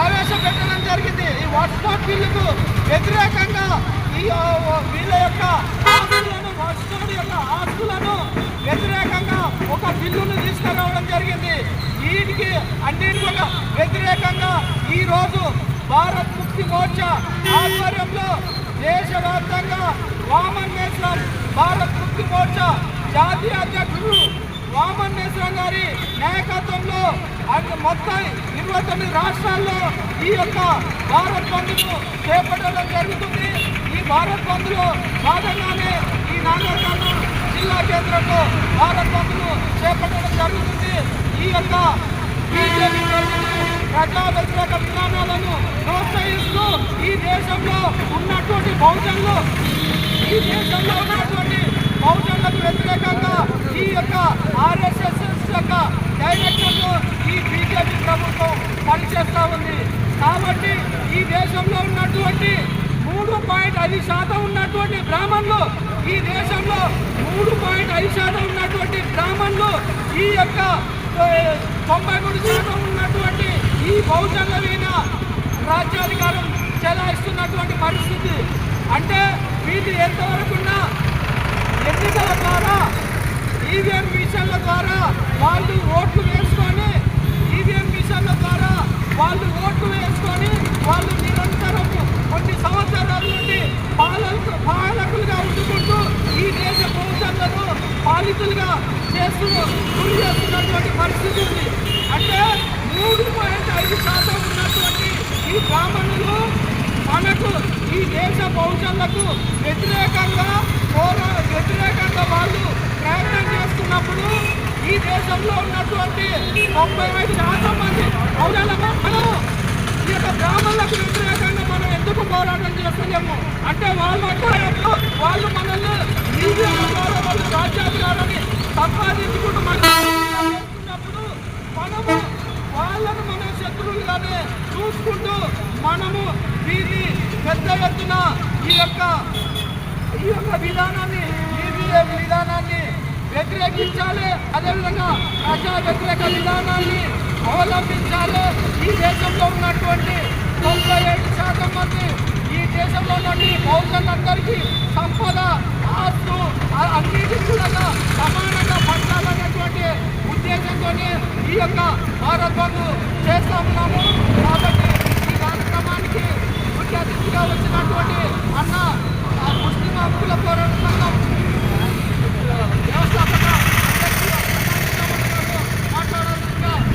ప్రవేశపెట్టడం జరిగింది. ఈ హాట్స్పాట్ బిల్లుకు వ్యతిరేకంగా ఈ వీళ్ళ యొక్క ఆస్తులను హాట్స్పాట్ యొక్క ఆస్తులను వ్యతిరేకంగా ఒక బిల్లును తీసుకురావడం జరిగింది. వీటికి అన్నిటికీ వ్యతిరేకంగా ఈరోజు భారత్ ముక్తి మోర్చా ఆధ్వర్యంలో దేశవ్యాప్తంగా వామన్ నేషనల్ భారత్ ముక్తి మోర్చా జాతీయ అధ్యక్షుడు వామన్ గారి నాయకత్వంలో మొత్తం ఇరవై తొమ్మిది రాష్ట్రాల్లో ఈ యొక్క భారత్ బంద్ను చేపట్టడం జరుగుతుంది. ఈ భారత్ బంద్లో భాగంగానే ఈ నాగరికర్ణ జిల్లా కేంద్రంలో భారత్ బంద్ను చేపట్టడం జరుగుతుంది. ఈ యొక్క బీజేపీ ప్రజా వ్యతిరేక విధానాలను ప్రోత్సహిస్తూ ఈ దేశంలో ఉన్నటువంటి బహుజనులు ఈ దేశంలో ఉన్నటువంటి బహుజనులకు వ్యతిరేకంగా ఈ యొక్క ఆర్ఎస్ఎస్ యొక్క డైరెక్షన్లో ఈ బీజేపీ ప్రభుత్వం పనిచేస్తూ ఉంది. కాబట్టి ఈ దేశంలో ఉన్నటువంటి మూడు పాయింట్ ఐదు శాతం ఉన్నటువంటి బ్రాహ్మణులు ఈ దేశంలో మూడు పాయింట్ ఐదు శాతం ఉన్నటువంటి బ్రాహ్మణులు ఈ యొక్క తొంభై మూడు శాతం ఉన్నటువంటి ఈ బహుజనుల రాజ్యాధికారం చెలాయిస్తున్నటువంటి పరిస్థితి. అంటే వీటి ఎంతవరకున్నా ఈవీఎం మిషన్ల ద్వారా వాళ్ళు ఓట్లు వేసుకొని ఈవీఎం మిషన్ల ద్వారా వాళ్ళు ఓట్లు వేసుకొని వాళ్ళు నిరంతరం కొన్ని సంవత్సరాల నుండి పాలకు పాలకులుగా ఉండుకుంటూ ఈ దేశ బహుజనులను పాలితులుగా చేస్తూ గురి చేస్తున్నటువంటి పరిస్థితి ఉంది. అంటే మూడు పాయింట్ ఐదు శాతం ఉన్నటువంటి ఈ బ్రాహ్మణులు మనకు ఈ దేశ బహుజనులకు వ్యతిరేకంగా పోరా వ్యతిరేకంగా వాళ్ళు ప్రయత్నం చేస్తున్నప్పుడు ఈ దేశంలో ఉన్నటువంటి తొంభై ఐదు శాతం మంది బహుజనులకు మనం ఈ యొక్క గ్రామాలకు వ్యతిరేకంగా మనం ఎందుకు పోరాటం చేస్తున్నాము? అంటే వాళ్ళు వాళ్ళు మనల్ని మీడియా ద్వారా వాళ్ళు రాజ్యాధికారాన్ని సంపాదించుకుంటూ మనం చేస్తున్నప్పుడు మనము వాళ్ళను మన శత్రువులుగానే చూసుకుంటూ మనము దీన్ని పెద్ద ఎత్తున ఈ యొక్క ఈ యొక్క విధానాన్ని ఈవీఎం విధానాన్ని వ్యతిరేకించాలి అదేవిధంగా ప్రజా వ్యతిరేక విధానాన్ని అవలంబించాలి. ఈ దేశంలో ఉన్నటువంటి తొంభై ఏడు శాతం మంది ఈ దేశంలో ఉన్నటువంటి పౌరులందరికీ సంపద ఆస్తు ఆ- అన్నిటికీ కూడా సమానంగా పంచాలన్నటువంటి ఉద్దేశంతో ఈ యొక్క భారత్ బంద్